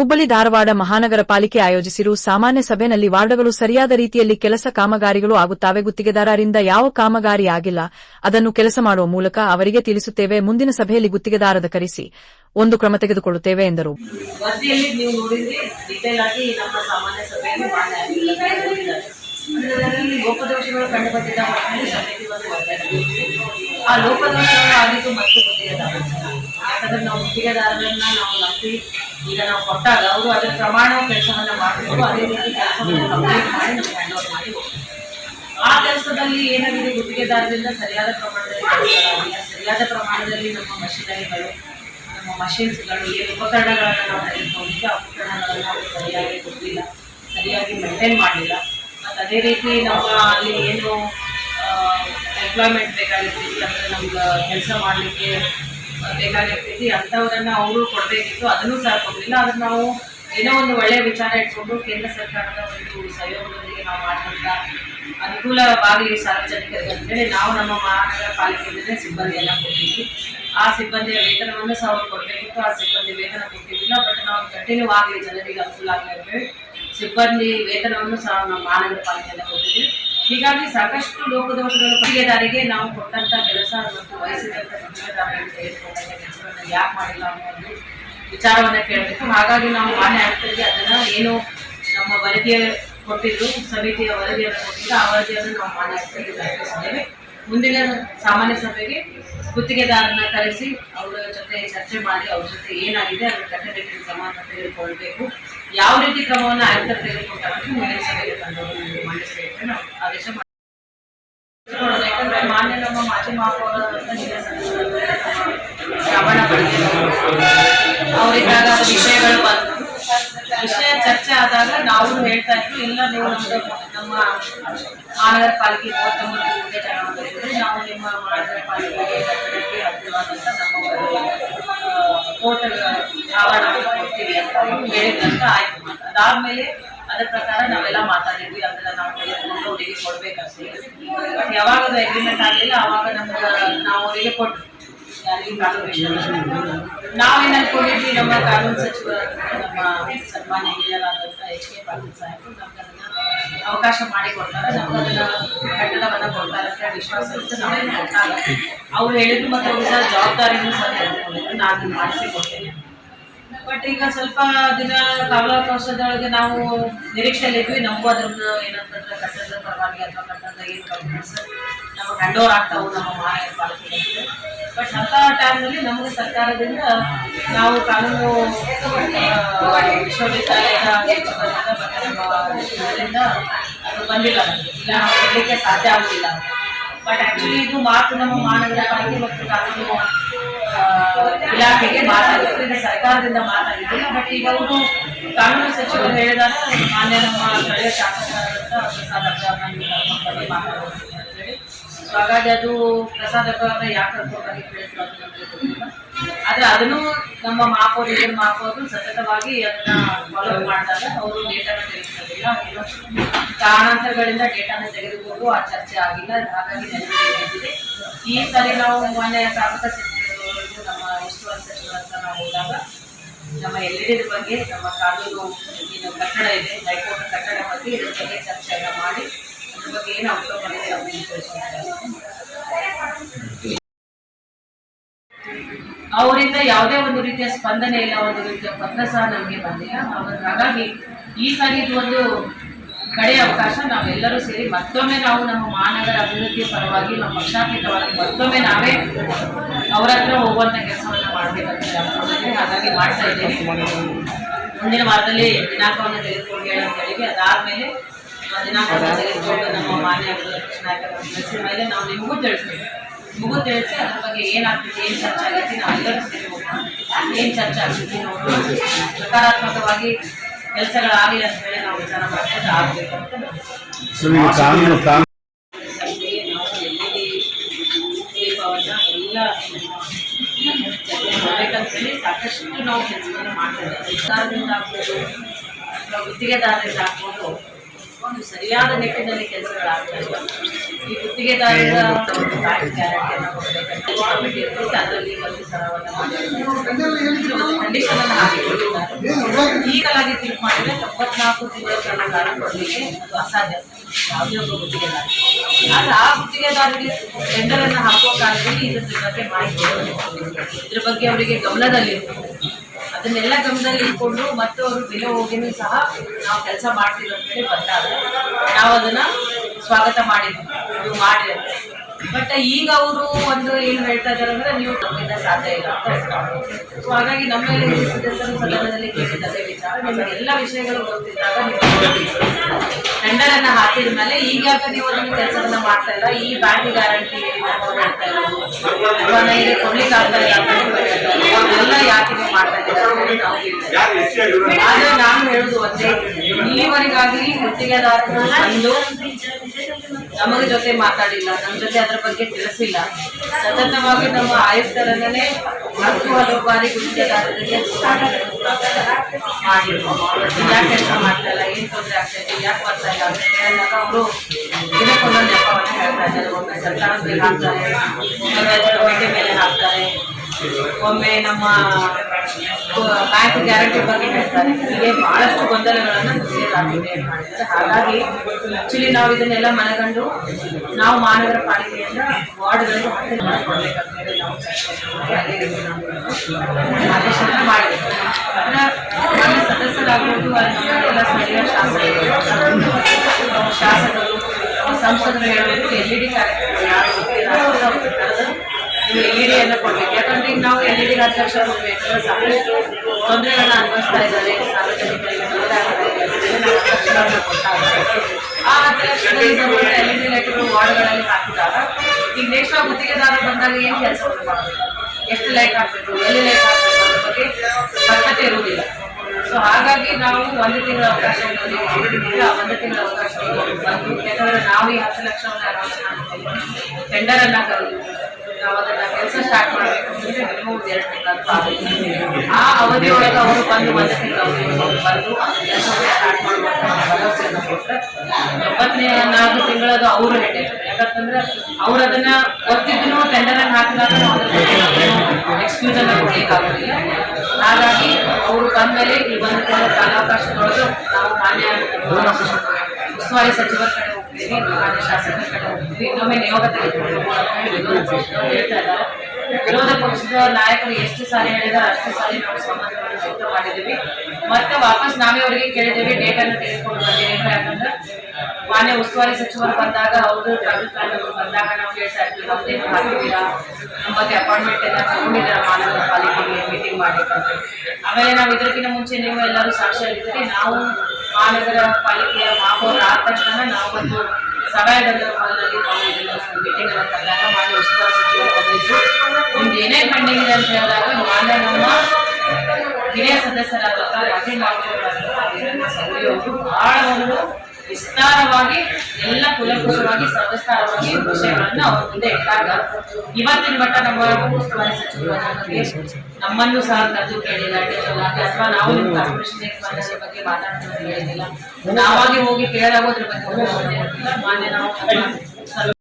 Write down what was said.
ಹುಬ್ಬಳ್ಳಿ ಧಾರವಾಡ ಮಹಾನಗರ ಪಾಲಿಕೆ ಆಯೋಜಿಸಿರುವ ಸಾಮಾನ್ಯ ಸಭೆಯಲ್ಲಿ ವಾರ್ಡ್ಗಳು ಸರಿಯಾದ ರೀತಿಯಲ್ಲಿ ಕೆಲಸ ಕಾಮಗಾರಿಗಳು ಆಗುತ್ತವೆ ಗುತ್ತಿಗೆದಾರರಿಂದ ಯಾವ ಕಾಮಗಾರಿ ಆಗಿಲ್ಲ, ಅದನ್ನು ಕೆಲಸ ಮಾಡುವ ಮೂಲಕ ಅವರಿಗೆ ತಿಳಿಸುತ್ತೇವೆ, ಮುಂದಿನ ಸಭೆಯಲ್ಲಿ ಗುತ್ತಿಗೆದಾರದ ಕರೆಸಿ, ಒಂದು ಕ್ರಮ ತೆಗೆದುಕೊಳ್ಳುತ್ತೇವೆ ಎಂದರು. ವರದಿಯಲ್ಲಿ ನೀವು ಆ ಯಾಕಂದ್ರೆ ನಾವು ಗುತ್ತಿಗೆದಾರರನ್ನ ನಾವು ನಂಬಿ ಈಗ ನಾವು ಕೊಟ್ಟಾಗ ಅವರು ಅದರ ಪ್ರಮಾಣ ಕೆಲಸವನ್ನ ಮಾಡಬೇಕು ಅದೇ ರೀತಿ ಕೆಲಸವನ್ನು ಕಂಪ್ಲೀಟ್ ಮಾಡಿ ನಮ್ಗೆ ಹ್ಯಾಂಡ್ ಓವರ್ ಮಾಡಿ ಆ ಕೆಲಸದಲ್ಲಿ ಏನಾಗಿದೆ ಗುತ್ತಿಗೆದಾರರಿಂದ ಸರಿಯಾದ ಪ್ರಮಾಣದಲ್ಲಿ ಸರಿಯಾದ ಪ್ರಮಾಣದಲ್ಲಿ ನಮ್ಮ ಮಷಿನರಿಗಳು ನಮ್ಮ ಮಷಿನ್ಸ್ಗಳು ಏನು ಉಪಕರಣಗಳನ್ನು ನಾವು ತೆಗೆದುಕೊಂಡಿದ್ದೆ ಆ ಉಪಕರಣಗಳನ್ನು ನಾವು ಸರಿಯಾಗಿ ಕೊಡಲಿಲ್ಲ ಸರಿಯಾಗಿ ಮೇಂಟೈನ್ ಮಾಡಲಿಲ್ಲ ಮತ್ತು ಅದೇ ರೀತಿ ನಮ್ಮ ಅಲ್ಲಿ ಏನು ಎಂಪ್ಲಾಯ್ಮೆಂಟ್ ಬೇಕಾಗಿರ್ತೈತಿ ಅಂದರೆ ನಮ್ಗೆ ಕೆಲಸ ಮಾಡಲಿಕ್ಕೆ ಬೇಕಾಗಿರ್ತೈತಿ ಅಂಥವರನ್ನು ಅವರು ಕೊಡಬೇಕಿತ್ತು. ಅದನ್ನು ಸಹ ಕೊಡಲಿಲ್ಲ. ಆದರೆ ನಾವು ಏನೋ ಒಂದು ಒಳ್ಳೆಯ ವಿಚಾರ ಇಟ್ಕೊಂಡು ಕೇಂದ್ರ ಸರ್ಕಾರದ ಒಂದು ಸಹಯೋಗದೊಂದಿಗೆ ನಾವು ಮಾಡಿದಂಥ ಅನುಕೂಲವಾಗಲಿ ಸಾರ್ವಜನಿಕರಿಗೆ ಅಂತೇಳಿ ನಾವು ನಮ್ಮ ಮಹಾನಗರ ಪಾಲಿಕೆಯಿಂದಲೇ ಸಿಬ್ಬಂದಿಯನ್ನು ಕೊಟ್ಟಿದ್ವಿ. ಆ ಸಿಬ್ಬಂದಿಯ ವೇತನವನ್ನು ಸಹ ಅವ್ರು ಕೊಡಬೇಕಿತ್ತು. ಆ ಸಿಬ್ಬಂದಿ ವೇತನ ಕೊಟ್ಟಿದ್ದಿಲ್ಲ. ಬಟ್ ನಾವು ಕಂಟಿನ್ಯೂ ಆಗಲಿ ಜನರಿಗೆ ಅನುಕೂಲ ಆಗಲಿ ಅಂತೇಳಿ ಸಿಬ್ಬಂದಿ ವೇತನವನ್ನು ಸಹ ನಮ್ಮ ಮಹಾನಗರ ಪಾಲಿಕೆಯಿಂದ ಕೊಟ್ಟಿದ್ವಿ. ಹೀಗಾಗಿ ಸಾಕಷ್ಟು ಲೋಕದೋಷಗಳು ಗುತ್ತಿಗೆದಾರಿಗೆ ನಾವು ಕೊಟ್ಟಂಥ ಕೆಲಸ ಮತ್ತು ವಹಿಸಿದಂಥ ಗುತ್ತಿಗೆದಾರರಿಗೆ ಯಾಕೆ ಮಾಡಿಲ್ಲ ಅನ್ನೋ ಒಂದು ವಿಚಾರವನ್ನ ಕೇಳಬೇಕು. ಹಾಗಾಗಿ ನಾವು ಮಾನ್ಯ ಆಯುಕ್ತರಿಗೆ ಅದನ್ನ ಏನು ನಮ್ಮ ವರದಿಯ ಕೊಟ್ಟಿದ್ರು, ಸಮಿತಿಯ ವರದಿಯನ್ನು ಕೊಟ್ಟಿದ್ದು ಆ ವರದಿಯನ್ನು ನಾವು ಮಾನ್ಯ ಆಯುಕ್ತರಿಗೆ ಮುಂದಿನ ಸಾಮಾನ್ಯ ಸಭೆಗೆ ಗುತ್ತಿಗೆದಾರನ ಕರೆಸಿ, ಅವರ ಜೊತೆ ಚರ್ಚೆ ಮಾಡಿ, ಅವ್ರ ಜೊತೆ ಏನಾಗಿದೆ, ಅದರ ಕಟ್ಟುನಿಟ್ಟಿನ ಕ್ರಮವನ್ನು ತೆಗೆದುಕೊಳ್ಬೇಕು ಯಾವ ರೀತಿ ಕ್ರಮವನ್ನು ಆಯುಕ್ತರು ತೆಗೆದುಕೊಂಡಾಗ ಸಭೆಗೆ ಮಾನ್ಯ ಮಾಜಿ ವಿಷಯಗಳು ಬಂದು ವಿಷಯ ಚರ್ಚೆ ಆದಾಗ ನಾವು ಹೇಳ್ತಾ ಇದ್ವಿ, ಇಲ್ಲ ನೀವು ನಮ್ಮ ಮಹಾನಗರ ಪಾಲಿಕೆ ಮೂವತ್ತೊಂಬತ್ತು ಹುದ್ದೆ ಜನಾಂಗದಲ್ಲಿ ನಾವು ನಿಮ್ಮ ಮಹಾನಗರ ಪಾಲಿಕೆಗೆ ಹತ್ತಿರವಾದಂಥ ನಮ್ಮ ಕೋರ್ಟ್ ಕೊಡ್ತೀವಿ ಅಂತ ಅವ್ರು ಹೇಳಿದ್ರಂತ ಆಯ್ತು ಅಂತ ಅದಾದ್ಮೇಲೆ ಅದ್ರ ಪ್ರಕಾರ ನಾವೆಲ್ಲ ಮಾತಾಡಿದ್ವಿ, ಅದನ್ನ ನಾವು ತೆಗೆದುಕೊಂಡು ಅವರಿಗೆ ಕೊಡ್ಬೇಕಂತ ಯಾವಾಗ ಅದು ಅಗ್ರಿಮೆಂಟ್ ಆಗಲಿಲ್ಲ, ಅವಾಗ ನಮ್ಗೆ ನಾವು ಅವರಿಗೆ ಕೊಟ್ಟು ನಾವೇನು ಅನ್ಕೊಂಡಿದ್ವಿ, ನಮ್ಮ ಕಾನೂನು ಸಚಿವ, ನಮ್ಮ ಸನ್ಮಾನ್ಯ ಹಿರಿಯರಾದಂಥ ಎಚ್ ಕೆ ಪಾಟೀಲ್ ಸಾಹೇಬರು ನಮ್ಗೆ ಅವಕಾಶ ಮಾಡಿಕೊಡ್ತಾರೆ ನಮ್ಗೆ ಅದನ್ನ ಕಟ್ಟಡವನ್ನ ಕೊಡ್ತಾರೆ ಅಂತ ವಿಶ್ವಾಸ ಇತ್ತು ನಾವು ಕೊಟ್ಟಾಗ ಅವ್ರು ಹೇಳಿದ್ರು, ಮತ್ತು ಅವ್ರ ಜವಾಬ್ದಾರಿನೂ ಸಹ ನಾನು ಮಾಡಿಸಿ ಕೊಡ್ತೇನೆ ಬಟ್ ಈಗ ಸ್ವಲ್ಪ ದಿನ ಕಾಲಾವಕಾಶದೊಳಗೆ ನಾವು ನಿರೀಕ್ಷೆಯಲ್ಲಿದ್ವಿ ನಮಗೂ ಅದ್ರದ್ದು ಏನಂತಂದ್ರೆ ಕಟ್ಟದ ಪರವಾಗಿ ಅಥವಾ ಕಟ್ಟದ ಏನು ನಮಗೆ ಹ್ಯಾಂಡ್ ಓವರ್ ಆಗ್ತಾವು ನಮ್ಮ ಮಹಾನಗರ ಪಾಲಿಕೆಗೆ ಬಟ್ ಅಂಥ ಟೈಮ್ನಲ್ಲಿ ನಮಗೆ ಸರ್ಕಾರದಿಂದ ನಾವು ಕಾನೂನು ವಿಶ್ವವಿದ್ಯಾಲಯದ ಇದರಿಂದ ಅದು ಬಂದಿಲ್ಲ ನಮಗೆ. ಸಾಧ್ಯ ಆಗುದಿಲ್ಲ. ಬಟ್ ಆಕ್ಚುಲಿ ಇದು ಮಾತು ನಮ್ಮ ಮಹಾನಗರ ಪಾಲಿಕೆ ಮತ್ತು ಕಾನೂನು ಇಲಾಖೆಗೆ ಮಾತಾಡಿದ್ರು ಸರ್ಕಾರದಿಂದ ಮಾತಾಡಿದ್ರು ಬಟ್ ಈಗ ಅವರು ಕಾನೂನು ಸಚಿವರು ಹೇಳಿದಾಗ ಮಾನ್ಯ ನಮ್ಮ ಸ್ಥಳೀಯ ಶಾಸಕರಾದಂಥ ಪ್ರಸಾದ್ ಅಗ್ರವಾಲ್ ಮಾತಾಡೋದು ಹಾಗಾಗಿ ಅದು ಪ್ರಸಾದ್ ಅಂತ ಯಾಕೆ ಕರ್ಕೊಂಡಾಗಿ ಗೊತ್ತಿಲ್ಲ. ಆದ್ರೆ ಅದನ್ನು ನಮ್ಮ ಮಾಪೋರು ಇದನ್ನು ಮಾಪೋರು ಸತತವಾಗಿ ಅದನ್ನ ಫಾಲೋ ಮಾಡಿದಾಗ ಅವರು ಡೇಟಾನ ತೆಗೆದುಕೊಂಡಿಲ್ಲ ಕಾರಣಾಂತರಗಳಿಂದ ಡೇಟಾನ ತೆಗೆದುಕೊಂಡು ಆ ಚರ್ಚೆ ಆಗಿಲ್ಲ. ಹಾಗಾಗಿ ಈ ಸಾರಿ ನಾವು ಮಾನ್ಯ ಶಾಸಕ ಸಚಿವರಂತ ನಾವು ಹೋದಾಗ ನಮ್ಮ ಎಲ್ಲೆಡೆ ಬಗ್ಗೆ, ನಮ್ಮ ಕಾನೂನು ಏನು ಕಟ್ಟಡ ಇದೆ, ಹೈಕೋರ್ಟ್ ಕಟ್ಟಡ ಬಗ್ಗೆ ಇದ್ರ ಬಗ್ಗೆ ಚರ್ಚೆಯನ್ನು ಮಾಡಿ ಅದ್ರ ಬಗ್ಗೆ ಏನು ಔಟ್ಕಮ್ ಬಂದಿದೆ ಅದನ್ನು ಅವರಿಂದ ಯಾವುದೇ ಒಂದು ರೀತಿಯ ಸ್ಪಂದನೆ ಇಲ್ಲ, ಒಂದು ರೀತಿಯ ಪತ್ರ ಸಹ ನಮಗೆ ಬಂದಿಲ್ಲ. ಹಾಗಾಗಿ ಈ ಸಾರಿ ಇದು ಒಂದು ಕಡೆ ಅವಕಾಶ, ನಾವೆಲ್ಲರೂ ಸೇರಿ ಮತ್ತೊಮ್ಮೆ ನಾವು ನಮ್ಮ ಮಹಾನಗರ ಅಭಿವೃದ್ಧಿಯ ಪರವಾಗಿ ನಮ್ಮ ಪಕ್ಷಾತೀತವಾಗಿ ಮತ್ತೊಮ್ಮೆ ನಾವೇ ಅವರ ಹತ್ರ ಹೋಗುವಂತ ಕೆಲಸವನ್ನು ಮಾಡಬೇಕಂತ ಹಾಗಾಗಿ ಮಾಡ್ತಾ ಇದ್ದೇವೆ ಮುಂದಿನ ವಾರದಲ್ಲಿ ದಿನಾಂಕವನ್ನು ತೆಗೆದುಕೊಂಡು ಹೇಳೋ ಹೇಳಿವಿ ಅದಾದ್ಮೇಲೆ ದಿನಾಂಕವನ್ನು ತೆಗೆದುಕೊಂಡು ನಮ್ಮ ಮಾನ್ಯ ತಿಳಿಸಿದ ಮೇಲೆ ನಾವು ನಿಮಗೂ ತಿಳಿಸ್ತೀವಿ. ನಿಮಗೂ ತಿಳಿಸಿ ಅದ್ರ ಬಗ್ಗೆ ಏನಾಗ್ತಿದೆ ಏನು ಚರ್ಚೆ ಆಗೈತಿ ಸೇರಿ ಹೋಗೋಣ. ಏನು ಚರ್ಚೆ ಆಗ್ತೈತಿ ನೋಡೋಣ. ಸಕಾರಾತ್ಮಕವಾಗಿ ಕೆಲಸಗಳಾಗಲಿ ಅಂತ ಹೇಳಿ ನಾವು ವಿಚಾರ ಮಾಡ್ಕೊಂಡು ಆಗಬೇಕು ಅಂತ ಮಾಡಬೇಕಂತೇಳಿ ಸಾಕಷ್ಟು ನಾವು ಕೆಲಸವನ್ನು ಮಾಡ್ತಾ ಆಗ್ಬೋದು ಅಥವಾ ಗುತ್ತಿಗೆದಾರರಿಂದ ಒಂದು ಸರಿಯಾದ ನಿಟ್ಟಿನಲ್ಲಿ ಕೆಲಸಗಳಾಗ್ತಾ ಇಲ್ಲ ಈ ಗುತ್ತಿಗೆದಾರರ ಈಗಲಾಗಿ ತೀರ್ಪು ಮಾಡಿದ್ರೆ ತೊಂಬತ್ನಾಲ್ಕು ತಿಂಗಳ ಕಾಲ ಕೊಡಲಿಕ್ಕೆ ಅದು ಅಸಾಧ್ಯ ಯಾವುದೇ ಒಬ್ಬ ಗುತ್ತಿಗೆದಾರ ಆದ್ರೆ ಆ ಗುತ್ತಿಗೆದಾರರಿಗೆ ಟೆಂಡರ್ ಅನ್ನು ಹಾಕುವ ಕಾಲದಲ್ಲಿ ಇದ್ರ ಬಗ್ಗೆ ಮಾಹಿತಿ. ಇದ್ರ ಬಗ್ಗೆ ಅವರಿಗೆ ಗಮನದಲ್ಲಿರಬೇಕು ಅದನ್ನೆಲ್ಲ ಗಮನದಲ್ಲಿ ಇಟ್ಕೊಂಡು ಮತ್ತೆ ಅವರು ಬೆಲೆ ಹೋಗಿನೂ ಸಹ ನಾವು ಕೆಲಸ ಮಾಡ್ತೀವಿ ಅಂತ ಹೇಳಿ ಬಂದಾಗ ನಾವು ಅದನ್ನ ಸ್ವಾಗತ ಮಾಡಿದ್ವಿ ನೀವು ಮಾಡಿ ಅಂತ ಬಟ್ ಈಗ ಅವರು ಒಂದು ಏನು ಹೇಳ್ತಾ ಇದ್ದಾರೆ ಅಂದ್ರೆ ನೀವು ನಮ್ಮಿಂದ ಸಾಧ್ಯ ಇಲ್ಲ ಸೊ ಹಾಗಾಗಿ ನಮ್ಮ ಮೇಲೆ ಸದಸ್ಯರು ಸದನದಲ್ಲಿ ಕೇಳಿದ್ದಾರೆ ವಿಚಾರ. ನಿಮಗೆ ಎಲ್ಲ ವಿಷಯಗಳು ಗೊತ್ತಿದ್ದಾಗ ನೀವು ಟೆಂಡರ್ ಅನ್ನ ಹಾಕಿದ ಮೇಲೆ ಈಗ ನೀವು ಅದನ್ನು ಕೆಲಸವನ್ನ ಮಾಡ್ತಾ ಇಲ್ಲ ಈ ಬ್ಯಾಂಕ್ ಗ್ಯಾರಂಟಿ ಹೇಳ್ತಾ ಇರೋದು ಅಥವಾ ನನಗೆ ಕೊಡ್ಲಿಕ್ಕೆ ಆಗ್ತಾ ಇಲ್ಲ ಹೇಳ್ತಾ ಯಾಕೆ ನೀವು ಮಾಡ್ತಾ ಇದ್ದೀರಾ ಆದ್ರೆ ನಾನು ಹೇಳುದು ಒಂದೇ ಇಲ್ಲಿವರೆಗಾಗಿ ಗುತ್ತಿಗೆದಾರರು ಬಂದು ನಮಗೆ ಜೊತೆ ಮಾತಾಡಿಲ್ಲ ನಮ್ಮ ಜೊತೆ ಅದರ ಬಗ್ಗೆ ತಿಳಿಸಿಲ್ಲ. ಸತತವಾಗಿ ನಮ್ಮ ಆಯುಕ್ತರನ್ನೇ ಹತ್ತು ಹಲವು ಬಾರಿ ಗುತ್ತಿಗೆದಾರರಿಗೆ ಮಾಡಿದ್ರು. ಯಾಕೆ ಕೆಲಸ ಮಾಡ್ತಾ ಇಲ್ಲ ಏನು ತೊಂದರೆ ಆಗ್ತೈತೆ ಯಾಕೆ ಬರ್ತಾ ಇಲ್ಲ ಅಂತ ಅವರು ಇದಕ್ಕೊಂದೊಂದು ನೆಪವನ್ನು ಹೇಳ್ತಾ ಇದ್ದಾರೆ. ಒಮ್ಮೆ ಸರ್ಕಾರದ ಮೇಲೆ ಹಾಕ್ತಾರೆ, ಒಮ್ಮೆ ಮೇಲೆ ಹಾಕ್ತಾರೆ. ಒಮ್ಮೆ ನಮ್ಮ ಬ್ಯಾಂಕ್ ಗ್ಯಾರಂಟಿ ಬಗ್ಗೆ ಹೇಳ್ತಾರೆ. ಹೀಗೆ ಬಹಳಷ್ಟು ಗೊಂದಲಗಳನ್ನು ಗುತ್ತಿಗೆದಾರರಿಗೆ ಹಾಗಾಗಿ ಆಕ್ಚುಲಿ ನಾವು ಇದನ್ನೆಲ್ಲ ಮನಗಂಡು ನಾವು ಮಹಾನಗರ ಪಾಲಿಕೆಯಿಂದ ವಾರ್ಡ್ಗಳನ್ನು ಕೊಡ್ಬೇಕಂತ ಹೇಳಿ ನಾವು ಅದೇ ರೀತಿ ನಾವು ಮಾಡಿದ್ವಿ ಅಂದ್ರೆ ನಮ್ಮ ಎಲ್ಲ ಸ್ಥಳೀಯ ಶಾಸಕರು ಶಾಸಕರು ಸಂಸದರು ಹೇಳಬೇಕು ಎಲ್ ಇ ಡಿ ಕಾರ್ಯಕ್ರಮ ಯಾರು ಗೊತ್ತಿಲ್ಲ ಅವ್ರು ಕರೆದು ನೀವು ಎಲ್ ಇ ಡಿಯನ್ನು ಕೊಡ್ಬೇಕು. ಯಾಕಂದ್ರೆ ಈಗ ನಾವು ಎಲ್ ಇ ಡಿ ಅಧ್ಯಕ್ಷ ಕೊಡ್ಬೇಕಂದ್ರೆ ಸಾಕಷ್ಟು ತೊಂದರೆಗಳನ್ನ ಅನುಭವಿಸ್ತಾ ಇದ್ದಾರೆ. ಸಾರ್ವಜನಿಕರಿಗೆ ಆ ವಾರ್ಡ್ಗಳಲ್ಲಿ ಹಾಕಿದಾಗ ಈಗ ನೆಕ್ಸ್ಟ್ ಆ ಬಂದಾಗ ಏನು ಕೆಲಸ ಮಾಡಬೇಕು ಎಷ್ಟು ಲೈಟ್ ಹಾಕ್ಬೇಕು ಎಲ್ಲಿ ಲೈಟ್ ಹಾಕ್ಬೇಕು ಅನ್ನೋ ಬಗ್ಗೆ ಸ್ಪಷ್ಟತೆ ಇರುವುದಿಲ್ಲ. ಸೊ ಹಾಗಾಗಿ ನಾವು ಒಂದು ತಿಂಗಳ ಅವಕಾಶ ಒಂದು ತಿಂಗಳ ಅವಕಾಶ ಯಾಕಂದ್ರೆ ನಾವು ಈ ಹತ್ತು ಲಕ್ಷವನ್ನ ಅನೌನ್ಸ್ ಮಾಡ್ತೀವಿ. ಟೆಂಡರ್ ಅನ್ನ ಕರೆದು ನಾವು ಅದನ್ನ ಕೆಲಸ ಸ್ಟಾರ್ಟ್ ಮಾಡಬೇಕು ಅಂದ್ರೆ ಮಿನಿಮಮ್ ಒಂದು ಎರಡು ತಿಂಗಳು ಆಗುತ್ತೆ ಆ ಅವಧಿಯೊಳಗೆ ಅವರು ಬಂದು ಅವಧಿಯೊಳಗೆ ಬಂದು ಸ್ಟಾರ್ಟ್ ಮಾಡುವಂತ ಭರವಸೆಯನ್ನು ಕೊಟ್ಟರೆ ಒಂಬತ್ತನೇ ನಾಲ್ಕು ತಿಂಗಳದು ಅವರು ಹೆಡೆ ಯಾಕಂತಂದ್ರೆ ಅವ್ರು ಅದನ್ನ ಗೊತ್ತಿದ್ರು ಟೆಂಡರ್ ಅನ್ನು ಹಾಕಿದಾಗ ಎಕ್ಸ್ಕ್ಯೂಸ್ ಅನ್ನ ಕೊಡ್ಲಿಕ್ಕಾಗೋದಿಲ್ಲ. ಹಾಗಾಗಿ ಅವರು ಬಂದ್ಮೇಲೆ ಈ ಒಂದು ತಿಂಗಳ ಕಾಲಾವಕಾಶದೊಳಗೆ ನಾವು ಮಾನ್ಯ ಉಸ್ತುವಾರಿ ಸಚಿವರ ಕಡೆ ಹೋಗ್ತೀವಿ, ಮಾನ್ಯ ಶಾಸಕರ ಕಡೆ ಹೋಗ್ತೀವಿ ಇನ್ನೊಮ್ಮೆ ನಿಯೋಗ ತೆಗೆದುಕೊಂಡು ಹೇಳ್ತಾ ಇದ್ದಾರೆ. ವಿರೋಧ ಪಕ್ಷದ ನಾಯಕರು ಎಷ್ಟು ಸಾರಿ ಹೇಳಿದಾರೆ, ಅಷ್ಟು ಸಾರಿ ನಾವು ಸಂಬಂಧವನ್ನು ವ್ಯಕ್ತ ಮಾಡಿದ್ದೀವಿ. ಮತ್ತೆ ವಾಪಸ್ ನಾವೇ ಅವರಿಗೆ ಕೇಳಿದ್ದೇವೆ ಡೇಟ್ ಅನ್ನು ತೆಗೆದುಕೊಂಡು ಬಂದಿದ್ದೀವಿ. ಯಾಕಂದ್ರೆ ಮಾನ್ಯ ಉಸ್ತುವಾರಿ ಸಚಿವರು ಬಂದಾಗ ಅವರು ಪ್ಲಾನರು ಬಂದಾಗ ನಾವು ಹೇಳ್ತಾ ಇರ್ತೀವಿ ನಮ್ದೇನು ಹಾಕಿದ್ದೀರಾ ನಮ್ಮ ಬಗ್ಗೆ ಅಪಾಯಿಂಟ್ಮೆಂಟ್ ಎಲ್ಲ ತಗೊಂಡಿದ್ದಾರೆ ಮಹಾನಗರ ಪಾಲಿಕೆಗೆ ಮೀಟಿಂಗ್ ಮಾಡಬೇಕಂತ ಆಮೇಲೆ ನಾವು ಇದಕ್ಕಿಂತ ಮುಂಚೆ ನೀವು ಎಲ್ಲರೂ ಸಾಕ್ಷಿಯಾಗಿದ್ದೀರಿ. ನಾವು ಮಹಾನಗರ ಪಾಲಿಕೆಯ ಮಹಾಪೌರ ಆದ ತಕ್ಷಣ ನಾವು ಒಂದು ಹಾಲ್ನಲ್ಲಿ ನಾವು ಏನೇ ಪೆಂಡಿಂಗ್ ಇದೆ ಅಂತ ಹೇಳಿದಾಗ ಮಾನ್ಯ ನಮ್ಮ ಹಿರಿಯ ಸದಸ್ಯರಾದಂಥ ರಾಜೀವ್ ಸೌರಿ ಅವರು ಬಹಳ ಒಂದು ವಿಸ್ತಾರವಾಗಿ, ಎಲ್ಲ ಕುಲಪುರವಾಗಿ ಸವಿಸ್ತಾರವಾಗಿ ವಿಷಯಗಳನ್ನು ಅವ್ರ ಮುಂದೆ ಇಟ್ಟಾಗ, ಇವತ್ತಿನ ಮಟ್ಟ ನಮ್ಮ ಉಸ್ತುವಾರಿ ಸಚಿವರು ನಮ್ಮನ್ನು ಸಹ ಕರೆದು ಕೇಳಿಲ್ಲ ಅಥವಾ ನಾವು ನಿಮ್ಮ ಕಾರ್ಪೊರೇಷನ್ ಬಗ್ಗೆ ಮಾತಾಡ್ತಾ ನಾವಾಗಿ ಹೋಗಿ ಕೇಳಾಗೋದ್ರ ಬಗ್ಗೆ ಮಾನ್ಯ ನಾವು